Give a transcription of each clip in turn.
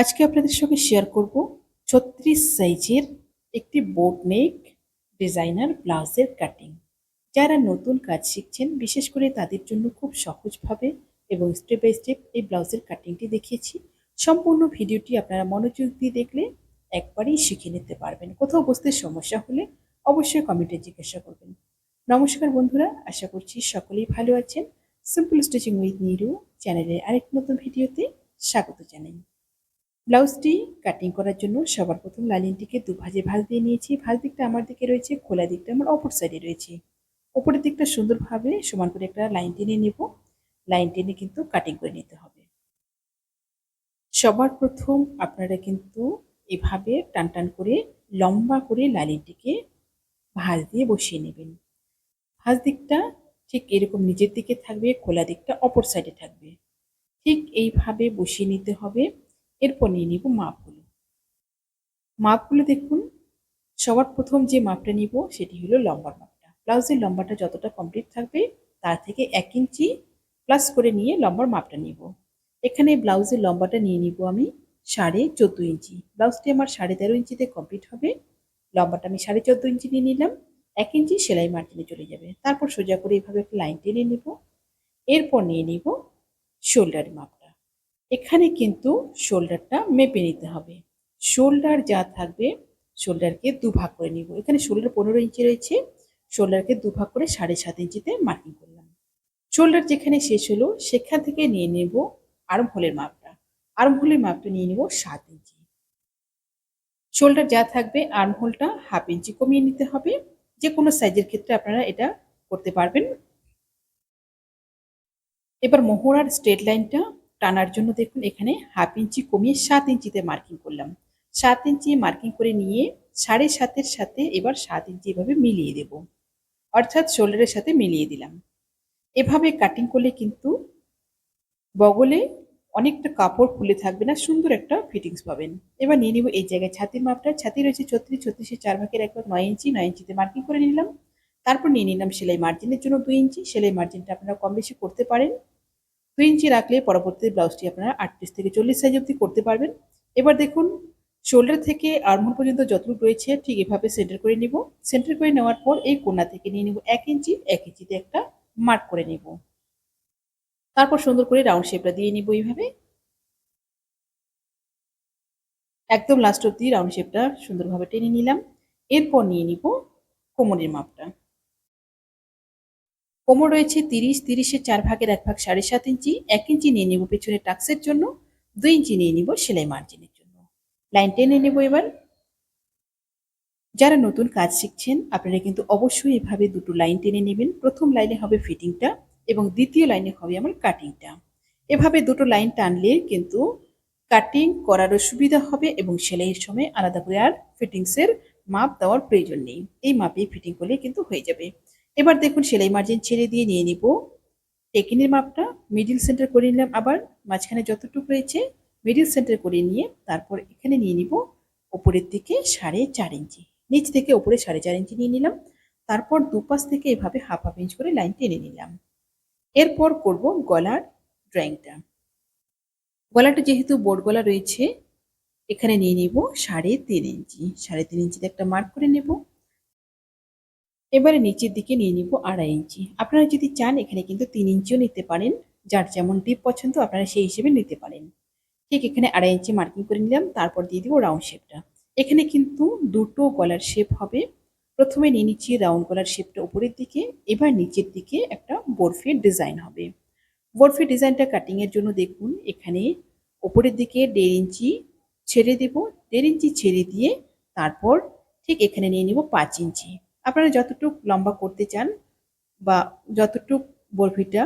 আজকে আপনাদের সঙ্গে শেয়ার করব ছত্রিশ সাইজের একটি বোট নেক ডিজাইনার ব্লাউজের কাটিং যারা নতুন কাজ শিখছেন, বিশেষ করে তাদের জন্য খুব সহজভাবে এবং স্টেপ বাই স্টেপ এই ব্লাউজের কাটিংটি দেখিয়েছি। সম্পূর্ণ ভিডিওটি আপনারা মনোযোগ দিয়ে দেখলে একবারেই শিখে নিতে পারবেন। কোথাও বুঝতে সমস্যা হলে অবশ্যই কমেন্টে জিজ্ঞাসা করবেন। নমস্কার বন্ধুরা, আশা করছি সকলেই ভালো আছেন। সিম্পল স্টিচিং উইথ নিরু চ্যানেলের আরেক নতুন ভিডিওতে স্বাগত জানাই। ব্লাউজটি কাটিং করার জন্য সবার প্রথম লাইনিংটিকে দু ভাজে ভাঁজ দিয়ে নিয়েছি। ভাঁজ দিকটা আমার দিকে রয়েছে, খোলা দিকটা আমার অপর সাইডে রয়েছে। ওপরের দিকটা সুন্দরভাবে সমান করে একটা লাইন টেনে নেব। লাইন টেনে কিন্তু কাটিং করে নিতে হবে। সবার প্রথম আপনারা কিন্তু এভাবে টান টান করে লম্বা করে লাইনটিকে ভাঁজ দিয়ে বসিয়ে নেবেন। ভাঁজ দিকটা ঠিক এরকম নিজের দিকে থাকবে, খোলা দিকটা অপর সাইডে থাকবে। ঠিক এইভাবে বসিয়ে নিতে হবে। এরপর নিয়ে নিব মাপগুলো। মাপগুলো দেখুন, সবার প্রথম যে মাপটা নিব সেটি হলো লম্বার মাপটা। ব্লাউজের লম্বাটা যতটা কমপ্লিট থাকবে, তার থেকে এক ইঞ্চি প্লাস করে নিয়ে লম্বার মাপটা নিব। এখানে ব্লাউজের লম্বাটা নিয়ে নিব আমি সাড়ে চোদ্দ ইঞ্চি। ব্লাউজটি আমার সাড়ে তেরো ইঞ্চিতে কমপ্লিট হবে। লম্বাটা আমি সাড়ে চোদ্দ ইঞ্চি নিয়ে নিলাম। এক ইঞ্চি সেলাই মার্জিনে চলে যাবে। তারপর সোজা করে এইভাবে একটা লাইন টেনে নিব। এরপর নিয়ে নিব শোল্ডার মাপটা এখানে কিন্তু শোল্ডারটা মেপে নিতে হবে। শোল্ডার যা থাকবে শোল্ডারকে দুভাগ করে নিব। এখানে শোল্ডার পনেরো ইঞ্চি রয়েছে শোল্ডারকে দুভাগ করে সাড়ে সাত ইঞ্চিতে মার্কিং করলাম। শোল্ডার যেখানে শেষ হলো, সেখান থেকে নিয়ে নেব আর্ম হোলের মাপটা। আর্ম হোলের মাপটা নিয়ে নেব সাত ইঞ্চি। শোল্ডার যা থাকবে আর্ম হোলটা হাফ ইঞ্চি কমিয়ে নিতে হবে। যে কোনো সাইজের ক্ষেত্রে আপনারা এটা করতে পারবেন। এবার মোহরার স্ট্রেট লাইনটা টানার জন্য দেখুন, এখানে হাফ ইঞ্চি কমিয়ে সাত ইঞ্চিতে মার্কিং করলাম। সাত ইঞ্চি মার্কিং করে নিয়ে সাড়ে সাতের সাথে এবার সাত ইঞ্চি এভাবে মিলিয়ে দেব। অর্থাৎ শোল্ডারের সাথে মিলিয়ে দিলাম। এভাবে কাটিং করলে কিন্তু বগলে অনেকটা কাপড় খুলে থাকবে না, সুন্দর একটা ফিটিংস পাবেন। এবার নিয়ে নিব এই জায়গায় ছাতির মাপটা। ছাতি রয়েছে ছত্রিশ ছত্রিশের চার ভাগের এক ভাগ নয় ইঞ্চি নয় ইঞ্চিতে মার্কিং করে নিলাম। তারপর নিয়ে নিলাম সেলাই মার্জিনের জন্য দুই ইঞ্চি সেলাই মার্জিনটা আপনারা কম বেশি করতে পারেন। দুই ইঞ্চি রাখলে পরবর্তী ব্লাউজটি আপনারা আটত্রিশ থেকে চল্লিশ সাইজ অবধি করতে পারবেন। এবার দেখুন শোল্ডার থেকে আর্মহোল পর্যন্ত যতটুকু রয়েছে, ঠিক এভাবে সেন্টার করে নিব। সেন্টার করে নেওয়ার পর এই কোনা থেকে নিয়ে নিব এক ইঞ্চি, এক ইঞ্চিতে একটা মার্ক করে নিব। তারপর সুন্দর করে রাউন্ড শেপটা দিয়ে নিব এইভাবে। একদম লাস্ট অব্দি রাউন্ড শেপটা সুন্দরভাবে টেনে নিলাম। এরপর নিয়ে নিব কোমরের মাপটা। কোমর রয়েছে তিরিশ, তিরিশের চার ভাগের এক ভাগ সাড়ে সাত ইঞ্চি, এক ইঞ্চি নিয়ে নিব পেছনে টাক্সের জন্য, দুই ইঞ্চি নিয়ে নিব সেলাই মার্জিনের জন্য। লাইন টেনে নেব এবার। যারা নতুন কাজ শিখছেন, আপনারা কিন্তু অবশ্যই এভাবে দুটো লাইন টেনে নেবেন। প্রথম লাইনে হবে ফিটিংটা এবং দ্বিতীয় লাইনে হবে আমার কাটিংটা। এভাবে দুটো লাইন টানলে কিন্তু কাটিং করারও সুবিধা হবে এবং সেলাইয়ের সময় আলাদা করে আর ফিটিংসের মাপ দেওয়ার প্রয়োজন নেই। এই মাপেই ফিটিং করলে কিন্তু হয়ে যাবে। এবার দেখুন সেলাই মার্জিন ছেড়ে দিয়ে নিয়ে নিব। টেকিনের মাপটা মিডিল সেন্টার করে নিলাম আবার, মাঝখানে যতটুকু রয়েছে মিডিল সেন্টার করে নিয়ে তারপর এখানে নিয়ে নিব ওপরের দিকে সাড়ে চার ইঞ্চি। নিচ থেকে ওপরে সাড়ে চার ইঞ্চি নিয়ে নিলাম। তারপর দুপাশ থেকে এভাবে হাফ হাফ ইঞ্চ করে লাইন টেনে নিলাম। এরপর করব গলার ড্রয়িংটা গলাটা যেহেতু বোর্ড গলা রয়েছে, এখানে নিয়ে নিব সাড়ে তিন ইঞ্চি। সাড়ে তিন ইঞ্চিতে একটা মার্ক করে নেব। এবারে নিচের দিকে নিয়ে নিব আড়াই ইঞ্চি। আপনারা যদি চান, এখানে কিন্তু তিন ইঞ্চিও নিতে পারেন। যার যেমন ডিপ পছন্দ, আপনারা সেই হিসেবে নিতে পারেন। ঠিক এখানে আড়াই ইঞ্চি মার্কিং করে নিলাম, তারপর দিয়ে দিব রাউন্ড শেপটা এখানে কিন্তু দুটো গলার শেপ হবে। প্রথমে নিয়ে নিচ্ছি রাউন্ড গলার শেপটা উপরের দিকে, এবার নিচের দিকে একটা বরফির ডিজাইন হবে। বরফি ডিজাইনটা কাটিংয়ের জন্য দেখুন, এখানে ওপরের দিকে দেড় ইঞ্চি ছেড়ে দেব। দেড় ইঞ্চি ছেড়ে দিয়ে তারপর ঠিক এখানে নিয়ে নিব পাঁচ ইঞ্চি। আপনারা যতটুক লম্বা করতে চান বা যতটুক বরফিটা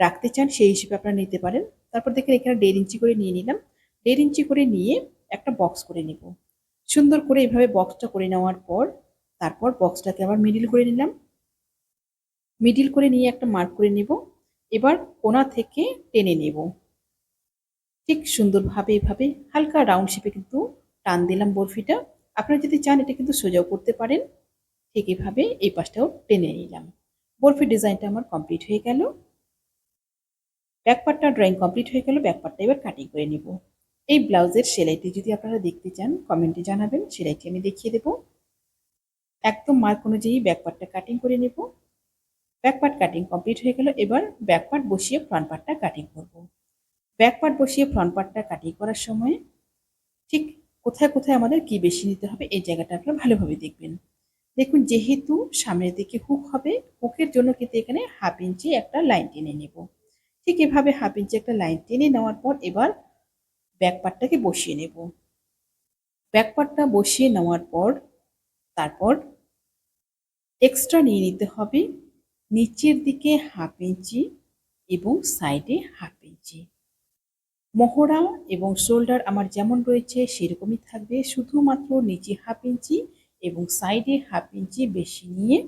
রাখতে চান সেই হিসেবে আপনারা নিতে পারেন। তারপর দেখেন এখানে দেড় ইঞ্চি করে নিয়ে নিলাম। দেড় ইঞ্চি করে নিয়ে একটা বক্স করে নেব। সুন্দর করে এভাবে বক্সটা করে নেওয়ার পর তারপর বক্সটাকে আবার মিডিল করে নিলাম। মিডিল করে নিয়ে একটা মার্ক করে নেব। এবার কোনা থেকে টেনে নেব। ঠিক সুন্দরভাবে এভাবে হালকা রাউন্ড শেপে কিন্তু টান দিলাম বরফিটা। আপনারা যদি চান এটা কিন্তু সোজাও করতে পারেন। ঠিক এভাবে এই পাশটাও টেনে নিলাম। বরফি ডিজাইনটা আমার কমপ্লিট হয়ে গেল। ব্যাক পার্টটা ড্রয়িং কমপ্লিট হয়ে গেল ব্যাক পার্টটা এবার কাটিং করে নেব। এই ব্লাউজের সেলাইটি যদি আপনারা দেখতে চান, কমেন্টে জানাবেন, সেলাইটি আমি দেখিয়ে দেব। একদম মার্ক অনুযায়ী ব্যাকপার্টটা কাটিং করে নেব। ব্যাকপার্ট কাটিং কমপ্লিট হয়ে গেল, এবার ব্যাকপার্ট বসিয়ে ফ্রন্ট পার্টটা কাটিং করব। ব্যাকপার্ট বসিয়ে ফ্রন্ট পার্টটা কাটিং করার সময় ঠিক কোথায় কোথায় আমাদের কি বেশি নিতে হবে, এই জায়গাটা আপনারা ভালোভাবে দেখবেন। দেখুন, যেহেতু সামনের দিকে হুক হবে, হুকের জন্য কিন্তু এখানে হাফ ইঞ্চি একটা লাইন টেনে নেব। ঠিক এভাবে হাফ ইঞ্চি একটা লাইন টেনে নেওয়ার পর এবার ব্যাকপার্টটাকে বসিয়ে নেব। ব্যাকপার্টটা বসিয়ে নেওয়ার পর তারপর এক্সট্রা নিয়ে নিতে হবে নিচের দিকে হাফ ইঞ্চি এবং সাইডে হাফ ইঞ্চি মহড়া এবং শোল্ডার আমার যেমন রয়েছে, সেরকমই থাকবে। শুধুমাত্র নিচে হাফ ইঞ্চি এবং সাইডে হাফ ইঞ্চি বেশি নিয়ে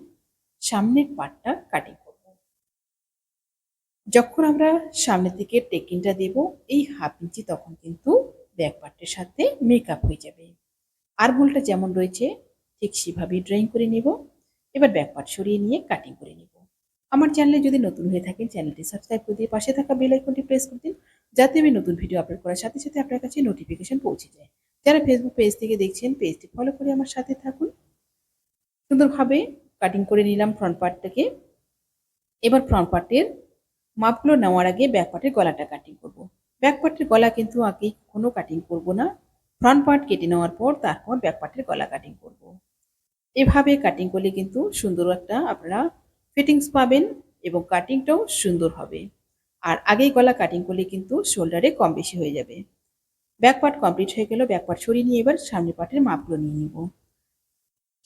সামনের পাটটা কাটিং করব। যখন আমরা সামনের দিকে টেকিংটা দেব, এই হাফ ইঞ্চি তখন কিন্তু ব্যাক পার্টের সাথে মেকআপ হয়ে যাবে। আর ভুলটা যেমন রয়েছে, ঠিক সেভাবেই ড্রয়িং করে নেব। এবার ব্যাক পার্ট সরিয়ে নিয়ে কাটিং করে নেব। আমার চ্যানেলে যদি নতুন হয়ে থাকেন চ্যানেলটি সাবস্ক্রাইব করে দিয়ে পাশে থাকা বেল আইকনটি প্রেস করে দিন, যাতে আমি নতুন ভিডিও আপলোড করার সাথে সাথে আপনার কাছে নোটিফিকেশন পৌঁছে যায়। যারা ফেসবুক পেজ থেকে দেখছেন পেজটি ফলো করে আমার সাথে থাকুন। সুন্দরভাবে কাটিং করে নিলাম ফ্রন্ট পার্টটাকে এবার ফ্রন্ট পার্টের মাপগুলো নেওয়ার আগে ব্যাক পার্টের গলাটা কাটিং করব। ব্যাক পার্টের গলা কিন্তু আগে কোনো কাটিং করব না। ফ্রন্ট পার্ট কেটে নেওয়ার পর তারপর ব্যাক পার্টের গলা কাটিং করব। এভাবে কাটিং করলে কিন্তু সুন্দর একটা আপনারা ফিটিংস পাবেন এবং কাটিংটাও সুন্দর হবে। আর আগেই গলা কাটিং করলে কিন্তু শোল্ডারে কম বেশি হয়ে যাবে। ব্যাক কমপ্লিট হয়ে গেল ব্যাক সরিয়ে নিয়ে এবার সামনের পার্টের মাপগুলো নিয়ে নিব।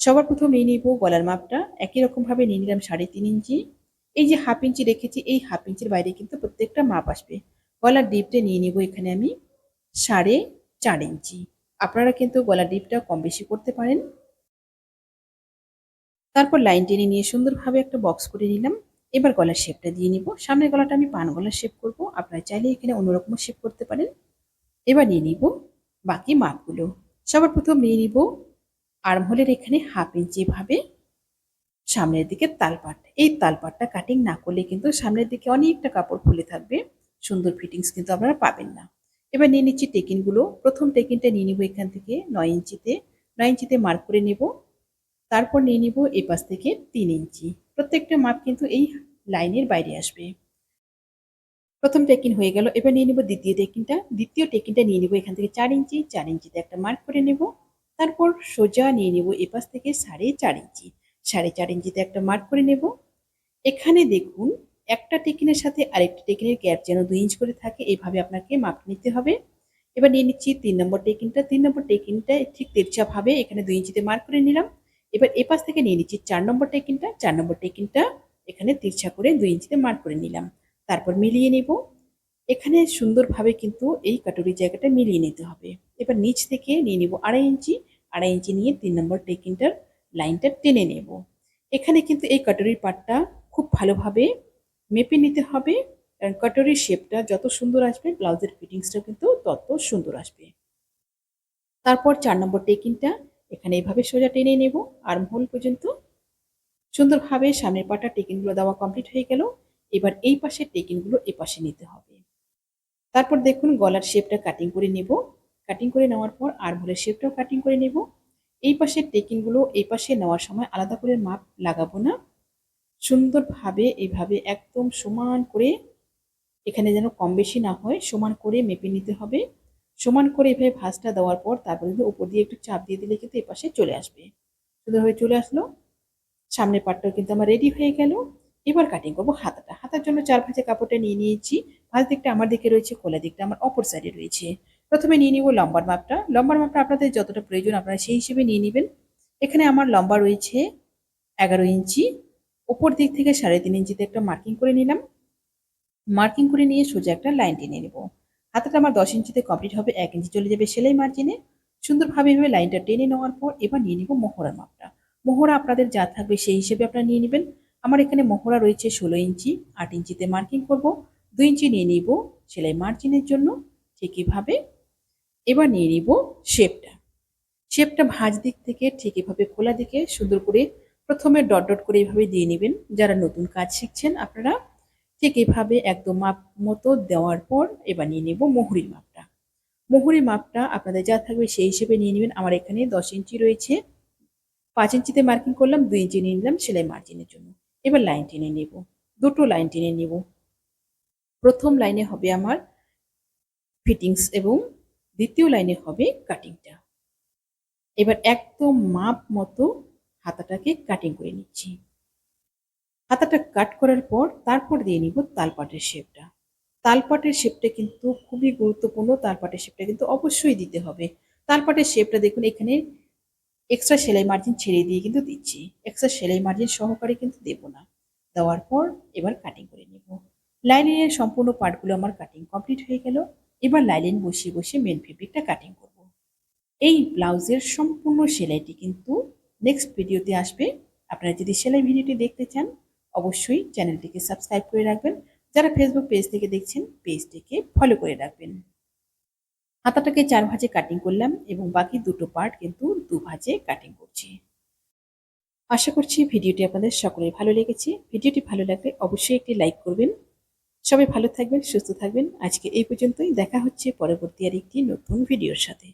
সবার প্রথম নিয়ে নিব, গলার মাপটা একই রকমভাবে নিয়ে নিলাম সাড়ে তিন ইঞ্চি। এই যে হাফ ইঞ্চি রেখেছি, এই হাফ ইঞ্চির বাইরে কিন্তু প্রত্যেকটা মাপ আসবে। গলার ডিপটা নিয়ে নিব এখানে আমি সাড়ে চার ইঞ্চি। আপনারা কিন্তু গলার ডিপটা কম বেশি করতে পারেন। তারপর লাইন টেনে নিয়ে সুন্দরভাবে একটা বক্স করে নিলাম। এবার গলার শেপটা দিয়ে নিব। সামনের গলাটা আমি পান গলার শেপ করব। আপনারা চাইলে এখানে অন্যরকম শেপ করতে পারেন। এবার নিয়ে নিব বাকি মাপগুলো। সবার প্রথম নিয়ে নিব আর্মহোলের এখানে হাফ ইঞ্চি ভাবে সামনের দিকে তালপাট। এই তালপাটটা কাটিং না করলে কিন্তু সামনের দিকে অনেকটা কাপড় ফুলে থাকবে, সুন্দর ফিটিংস কিন্তু আপনারা পাবেন না। এবার নিয়ে নিচ্ছি টেকিনগুলো প্রথম টেকিনটা নিয়ে নিব এখান থেকে নয় ইঞ্চিতে। নয় ইঞ্চিতে মার্ক করে নেব। তারপর নিয়ে নিব এই পাশ থেকে তিন ইঞ্চি। প্রত্যেকটা মাপ কিন্তু এই লাইনের বাইরে আসবে। প্রথম টেকিন হয়ে গেল, এবার নিয়ে নিব দ্বিতীয় টেকিনটা দ্বিতীয় টেকিনটা নিয়ে নিব এখান থেকে চার ইঞ্চি, চার ইঞ্চিতে একটা মার্ক করে নেব। তারপর সোজা নিয়ে নেব এপাশ থেকে সাড়ে চার ইঞ্চি, সাড়ে চার ইঞ্চিতে একটা মার্ক করে নেব। এখানে দেখুন, একটা টেকিনের সাথে আরেকটা টেকিনের গ্যাপ যেন দুই ইঞ্চ করে থাকে এইভাবে আপনাকে মাপ নিতে হবে। এবার নিয়ে নিচ্ছি তিন নম্বর টেকিনটা তিন নম্বর টেকিনটা ঠিক তেরচাভাবে এখানে দুই ইঞ্চিতে মার্ক করে নিলাম। এবার এপাশ থেকে নিয়ে নিচ্ছি চার নম্বর টেকিনটা চার নম্বর টেকিনটা এখানে তিরছা করে দুই ইঞ্চিতে মার্ক করে নিলাম। তারপর মিলিয়ে নেব। এখানে সুন্দরভাবে কিন্তু এই কাটুরি জায়গাটা মিলিয়ে নিতে হবে। এবার নিচ থেকে নিয়ে নিব আড়াই ইঞ্চি। আড়াই ইঞ্চি নিয়ে তিন নম্বর টেকিনটার লাইনটা টেনে নেব। এখানে কিন্তু এই কাটুরির পাটটা খুব ভালোভাবে মেপে নিতে হবে। কারণ কাটুরির শেপটা যত সুন্দর আসবে, ব্লাউজের ফিটিংসটা কিন্তু তত সুন্দর আসবে। তারপর চার নম্বর টেকিনটা এখানে এভাবে সোজা টেনে নেব। আর্ম হোল পর্যন্ত। সুন্দরভাবে সামনের পাটা টেকিনগুলো দেওয়া কমপ্লিট হয়ে গেল। এবার এই পাশের টেকিনগুলো এ পাশে নিতে হবে। তারপর দেখুন গলার শেপটা কাটিং করে নেব। কাটিং করে নেওয়ার পর আর ভোলের শেপটাও কাটিং করে নেব। এই পাশের টেকিনগুলো এই পাশে নেওয়ার সময় আলাদা করে মাপ লাগাবো না। সুন্দরভাবে এইভাবে একদম সমান করে, এখানে যেন কম বেশি না হয়, সমান করে মেপে নিতে হবে। সমান করে এভাবে ভাঁজটা দেওয়ার পর তারপরে উপর দিয়ে একটু চাপ দিয়ে দিলে কিন্তু এপাশে চলে আসবে। সুন্দরভাবে চলে আসলো। সামনের পাটটাও কিন্তু আমার রেডি হয়ে গেল। এবার কাটিং করব হাতাটা। হাতার জন্য চার ভাঁজে কাপড়টা নিয়ে নিয়েছি। ভাঁজ দিকটা আমার দিকে রয়েছে খোলা দিকটা আমার অপর সাইডে রয়েছে। প্রথমে নিয়ে নিব লম্বার মাপটা। লম্বার মাপটা আপনাদের যতটা প্রয়োজন আপনারা সেই হিসেবে নিয়ে নেবেন। এখানে আমার লম্বা রয়েছে এগারো ইঞ্চি। ওপর দিক থেকে সাড়ে তিন ইঞ্চিতে একটা মার্কিং করে নিলাম। মার্কিং করে নিয়ে সোজা একটা লাইন টেনে নেব। হাতাটা আমার দশ ইঞ্চিতে কমপ্লিট হবে, এক ইঞ্চি চলে যাবে সেলাই মার্জিনে সুন্দরভাবে এভাবে লাইনটা টেনে নেওয়ার পর এবার নিয়ে নিব মোহরার মাপটা। মোহরা আপনাদের যা থাকবে সেই হিসেবে আপনারা নিয়ে নেবেন। আমার এখানে মহড়া রয়েছে ষোলো ইঞ্চি, আট ইঞ্চিতে মার্কিং করব, দুই ইঞ্চি নিয়ে নিব সেলাই মার্জিনের জন্য, ঠিক এভাবে। এবার নিয়ে নিব শেপটা শেপটা ভাঁজ দিক থেকে, ঠিক এভাবে খোলা দিকে সুন্দর করে প্রথমে ডট ডট করে এভাবে দিয়ে নেবেন। যারা নতুন কাজ শিখছেন আপনারা, ঠিক এভাবে একদম মাপ মতো দেওয়ার পর এবার নিয়ে নেব মোহরির মাপটা। মোহরের মাপটা আপনাদের যা থাকবে সেই হিসেবে নিয়ে নেবেন। আমার এখানে দশ ইঞ্চি রয়েছে। পাঁচ ইঞ্চিতে মার্কিং করলাম, দুই ইঞ্চি নিয়ে নিলাম সেলাই মার্জিনের জন্য। এবার লাইন টেনে নেব। দুটো লাইন টেনে নেব। প্রথম লাইনে হবে আমার ফিটিংস এবং দ্বিতীয় লাইনে হবে কাটিংটা এবার একদম মাপ মতো হাতাটাকে কাটিং করে নিচ্ছি। হাতাটা কাট করার পর তারপর দিয়ে নিব তালপাটের শেপটা তালপাটের শেপটা কিন্তু খুবই গুরুত্বপূর্ণ। তালপাটের শেপটা কিন্তু অবশ্যই দিতে হবে। তালপাটের শেপটা দেখুন এখানে এক্সট্রা সেলাই মার্জিন ছেড়ে দিয়ে কিন্তু দিচ্ছি। এক্সট্রা সেলাই মার্জিন সহকারে কিন্তু দেব না। দেওয়ার পর এবার কাটিং করে নেব। লাইনের সম্পূর্ণ পার্টগুলো আমার কাটিং কমপ্লিট হয়ে গেল। এবার লাইলিন বসিয়ে বসিয়ে মেন ফেব্রিকটা কাটিং করব। এই ব্লাউজের সম্পূর্ণ সেলাইটি কিন্তু নেক্সট ভিডিওতে আসবে। আপনারা যদি সেলাই ভিডিওটি দেখতে চান, অবশ্যই চ্যানেলটিকে সাবস্ক্রাইব করে রাখবেন। যারা ফেসবুক পেজ থেকে দেখছেন পেজটিকে ফলো করে রাখবেন। হাতাটাকে চার ভাঁজে কাটিং করলাম এবং বাকি দুটো পার্ট কিন্তু দু ভাঁজে কাটিং করছি। আশা করছি ভিডিওটি আপনাদের সকলে ভালো লেগেছে। ভিডিওটি ভালো লাগলে অবশ্যই একটি লাইক করবেন। সবাই ভালো থাকবেন, সুস্থ থাকবেন। আজকে এই পর্যন্তই। দেখা হচ্ছে পরবর্তী আর একটি নতুন ভিডিওর সাথে।